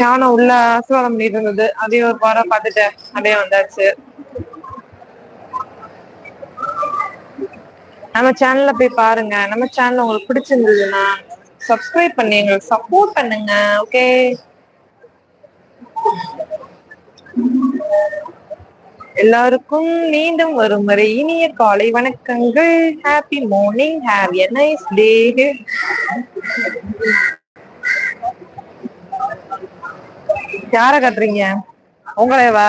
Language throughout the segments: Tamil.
யானை உள்ள ஆசீர்வாதம் பண்ணிட்டு இருந்தது அதையும் ஒரு வாரம் பார்த்துட்டு அப்படியே வந்தாச்சு. நம்ம சேனல்ல போய் பாருங்க. நம்ம சேனல் உங்களுக்கு பிடிச்சிருந்ததுன்னா சப்ஸ்கிரைப் பண்ணி எங்களுக்கு சப்போர்ட் பண்ணுங்க. ஓகே எல்லாருக்கும் மீண்டும் வரும் வரை இனிய காலை வணக்கங்கள். Happy morning have a nice day யார கட்டுறீங்க? உங்களேவா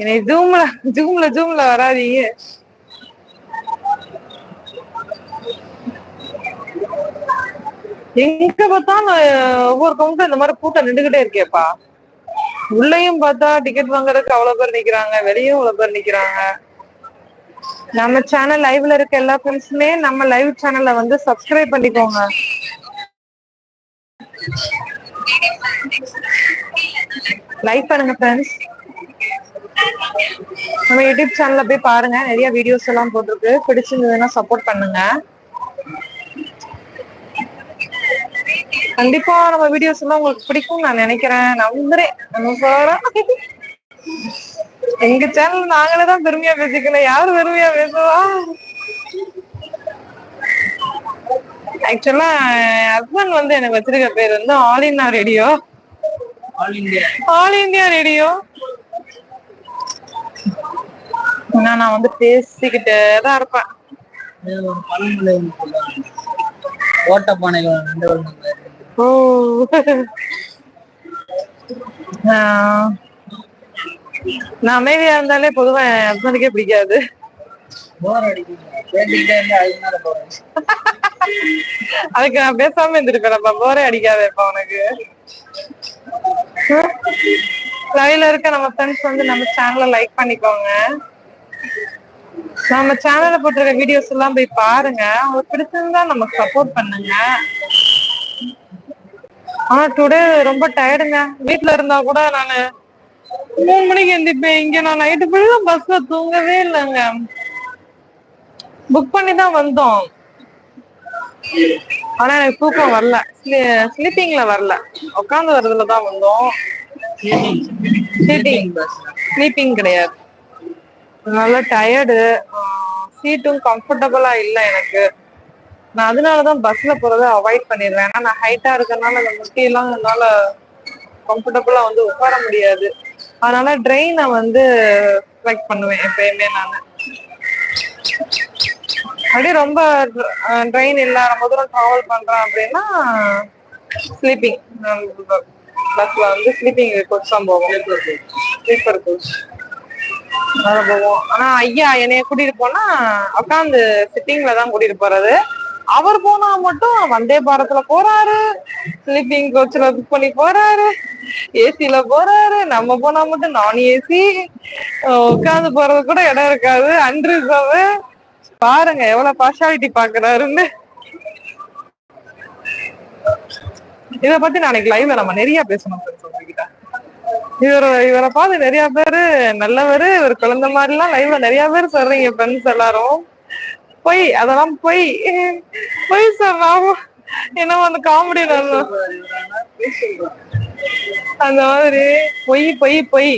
என்னை ஜூம்ல ஜூம்ல ஜூம்ல வராதீங்க. எங்க பார்த்தாலும் ஒவ்வொரு கவுண்டர் இந்த மாதிரி கூட்டம் நின்றுகிட்டே இருக்கேப்பா. உள்ளயும் பார்த்தா டிக்கெட் வாங்குறதுக்கு அவ்வளவு பேர் நிக்கிறாங்க வெளியும் அவ்வளவு பேர் நிக்கிறாங்க. நம்ம சேனல் லைவ்ல இருக்க எல்லா ஃப்ரெண்ட்ஸுமே நம்ம லைவ் சேனல்ல வந்து சப்ஸ்கிரைப் பண்ணிக்கோங்க. லைக் பண்ணுங்க ஃப்ரெண்ட்ஸ் நம்ம யூடியூப் சேனல்ல போய் பாருங்க. நிறைய வீடியோஸ் எல்லாம் போட்டிருக்கு. பிடிச்சிருந்ததுன்னா சப்போர்ட் பண்ணுங்க. கண்டிப்பா நம்ம வீடியோஸ் எல்லாம் உங்களுக்கு பிடிக்கும் நான் நினைக்கிறேன். நம்புறேன். நம்ம சொல்றேன் எங்க சேனல் நாங்களே தான் பெருமையா பேசிக்கணும். யாரு பெருமையா பேசுவா? ஆக்சுவலா ஹஸ்பண்ட் வந்து எனக்கு வச்சிருக்க பேர் வந்து all India radio all India radio நான் வந்து பேசிக்கிட்டே தான் இருப்பேன். ஓட்ட ஓ. நான் அமைதியா இருந்தாலே பொதுவா என் ஹஸ்பண்டுக்கே பிடிக்காது. அதுக்கு நான் பேசாம இருந்திருப்பேன் போரே அடிக்காத இப்ப உனக்கு. லைவ்ல இருக்க நம்ம ஃப்ரெண்ட்ஸ் வந்து நம்ம சேனலை லைக் பண்ணிக்கோங்க. நம்ம சேனல்ல போட்டிருக்க வீடியோஸ் எல்லாம் போய் பாருங்க. உங்களுக்கு பிடிச்சிருந்தா நமக்கு சப்போர்ட் பண்ணுங்க. ஆனா டுடே ரொம்ப டயர்டுங்க வீட்டுல இருந்தா கூட நானு மூணு மணிக்கு எந்திப்பேன். இங்க நான் நைட்டு ஃபுல்லா பஸ்ல தூங்கவே இல்லைங்க. புக் பண்ணி தான் வந்தோம். ஆனா எனக்கு தூக்கம் வரல. ஸ்லீப்பிங்ல வரல. உட்காந்து வர்றதுல தான் வந்தோம். சீட்டிங் பஸ் ஸ்லீப்பிங் கிடையாது நல்லா டயர்டு சீட்டும் கம்ஃபர்டபுளா இல்ல எனக்கு. நான் அதனாலதான் பஸ்ல போறத அவாய்ட் பண்ணிடுவேன். ஏன்னா நான் ஹைட்டா இருக்கறனால அந்த முட்டியெல்லாம் என்னால கம்ஃபர்டபுளா வந்து உட்கார முடியாது. அதனால ட்ரெயினை வந்து செலக்ட் பண்ணுவேன் எப்பயுமே நான். அப்படியே ரொம்ப ட்ரெயின் இல்ல ரொம்ப தூரம் டிராவல் பண்றேன் அப்படின்னா ஸ்லீப்பிங் பஸ்ல வந்து ஸ்லீப்பிங் கோச் தான் போவோம் ஸ்லீப்பர் கோச் அதான் போவோம். ஆனா ஐயா என்னைய கூட்டிட்டு போனா உட்காந்து சிட்டிங்ல தான் கூட்டிட்டு போறது. அவர் போனா மட்டும் வந்தே பாரத்ல போறாரு. ஸ்லீப்பிங் கோச்ல புக் பண்ணி போறாரு. ஏசில போறாரு. நம்ம போனா மட்டும் நான் ஏசி உட்காந்து போறது கூட இடம் இருக்காது. அன்ரிசர்வ் பாருங்க எவ்வளவு பார்ஷாலிட்டி பாக்குறாருன்னு. இத பத்தி நாளைக்கு லைவ்ல நம்ம நிறைய பேசணும் இவர இவரை பார்த்து நிறைய பேரு நல்லவரு இவர் குழந்தை மாதிரி எல்லாம் லைவ்ல நிறைய பேர் சொல்றீங்க ஃப்ரெண்ட்ஸ் எல்லாரும். பொய் அதெல்லாம் பொய். பொய் சொல்றாங்க என்ன அந்த காமெடி நல்லா அந்த மாதிரி. பொய் பொய் பொய்.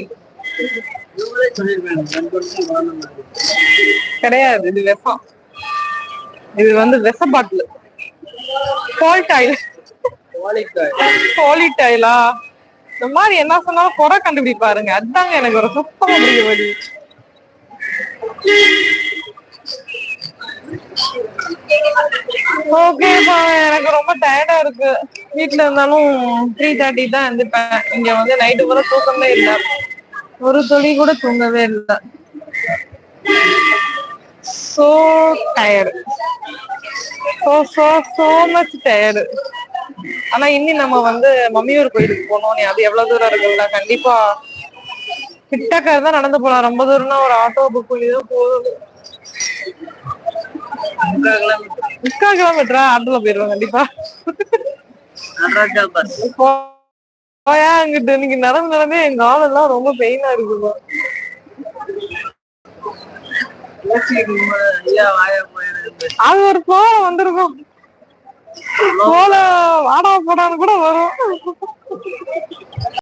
கிடையாது இது விஷம் இது வந்து விஷ பாட்டில். பால்ட் ஆயில் கோழிக்காய் பாலிட்டாயிலா இந்த மாதிரி என்ன சொன்னாலும் குறை கண்டுபிடிப்பாருங்க. அதுதாங்க எனக்கு ஒரு சுத்தமா பிடிக்க வழி. ஓகேப்பா எனக்கு ரொம்ப டயர்டா இருக்கு. வீட்ல இருந்தாலும் த்ரீ தேர்ட்டி தான் இருந்துப்பேன் இங்க வந்து நைட்டு கூட தூக்கமே இல்ல. ஒரு துளி கூட தூங்கவே இல்லை. So tired so so so much tired ஆனா இன்னி நம்ம வந்து மம்மியூர் கோயிலுக்கு போகணும். நீ அது எவ்வளவு தூரம் இருக்குல்ல? கண்டிப்பா கிட்டக்க தான் நடந்து போலாம். ரொம்ப தூரம்னா ஒரு ஆட்டோ புக் பண்ணி தான் போகுது முக்கால் கிலோமீட்டர்? ஆட்டோல போயிருவோம் கண்டிப்பா. பஸ் அங்கிட்டு இன்னைக்கு நடந்து நடந்தே எங்க ஆளெல்லாம் ரொம்ப பெயினா இருக்குமா? அது ஒரு கோலம் வந்திருக்கும். கோலம் வாடா போடான்னு கூட வரும்.